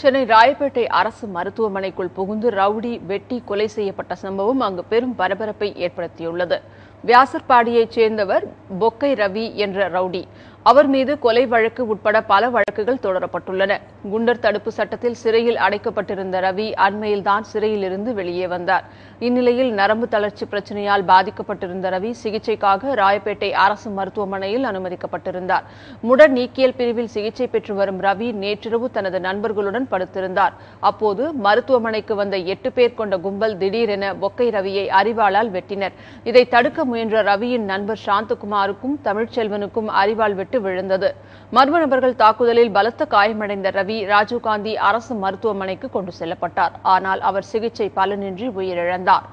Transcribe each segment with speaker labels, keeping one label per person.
Speaker 1: சென்னை ராயப்பேட்டை அரசு மருத்துவமனைக்குள் புகுந்து ரவுடி வெட்டி கொலை செய்யப்பட்ட சம்பவம் அங்கு பெரும் பரபரப்பை ஏற்படுத்தியுள்ளது. வியாசர்பாடியைச் சேர்ந்தவர் பொக்கை ரவி என்ற ரவுடி. அவர் மீது கொலை வழக்கு உட்பட பல வழக்குகள் தொடரப்பட்டுள்ளன. குண்டர் தடுப்பு சட்டத்தில் சிறையில் அடைக்கப்பட்டிருந்த ரவி அண்மையில்தான் சிறையில் இருந்து வெளியே வந்தார். இந்நிலையில் நரம்பு தளர்ச்சி பிரச்சனையால் பாதிக்கப்பட்டிருந்த ரவி சிகிச்சைக்காக ராயப்பேட்டை அரசு மருத்துவமனையில் அனுமதிக்கப்பட்டிருந்தார். முட நீக்கியல் பிரிவில் சிகிச்சை பெற்று வரும் ரவி நேற்றிரவு தனது நண்பர்களுடன் படுத்திருந்தார். அப்போது மருத்துவமனைக்கு வந்த எட்டு பேர் கொண்ட கும்பல் திடீரென பொக்கை ரவியை அறிவாளால் வெட்டினர். இதை தடுக்க முயன்ற ரவியின் நண்பர் சாந்தகுமாருக்கும் தமிழ்ச்செல்வனுக்கும் அறிவால் வெட்டி விழுந்தது. மர்ம நபர்கள் தாக்குதலில் பலத்த காயமடைந்த ரவி ராஜீவ்காந்தி அரசு மருத்துவமனைக்கு கொண்டு செல்லப்பட்டார். ஆனால் அவர் சிகிச்சை பலனின்றி உயிரிழந்தார்.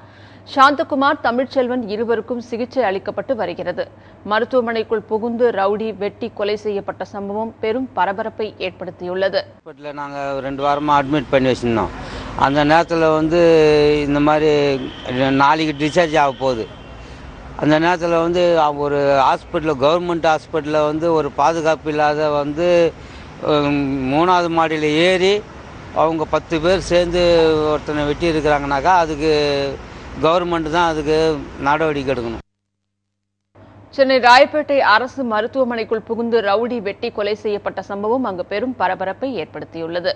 Speaker 1: சாந்தகுமார் தமிழ்ச்செல்வன் இருவருக்கும் சிகிச்சை அளிக்கப்பட்டு வருகிறது. மருத்துவமனைக்குள் புகுந்து ரவுடி வெட்டி கொலை செய்யப்பட்ட சம்பவம் பெரும் பரபரப்பை ஏற்படுத்தியுள்ளது.
Speaker 2: நாங்கள் ரெண்டு வாரமாக அட்மிட் பண்ணி வச்சுருந்தோம். அந்த நேரத்தில் வந்து இந்த மாதிரி நாளைக்கு டிஸ்சார்ஜ் ஆக போகுது. அந்த நேரத்தில் வந்து அவங்க ஒரு ஹாஸ்பிட்டலில் கவர்மெண்ட் ஹாஸ்பிட்டலில் வந்து ஒரு பாதுகாப்பு இல்லாத வந்து மூணாவது மாடியில் ஏறி அவங்க பத்து பேர் சேர்ந்து ஒருத்தனை வெட்டி இருக்கிறாங்கனாக்கா அதுக்கு கவர்மெண்ட் தான் அதுக்கு நடவடிக்கை எடுக்கணும்.
Speaker 1: சென்னை ராயப்பேட்டை அரசு மருத்துவமனைக்குள் புகுந்து ரவுடி வெட்டி கொலை செய்யப்பட்ட சம்பவம் அங்கு பெரும் பரபரப்பை ஏற்படுத்தியுள்ளது.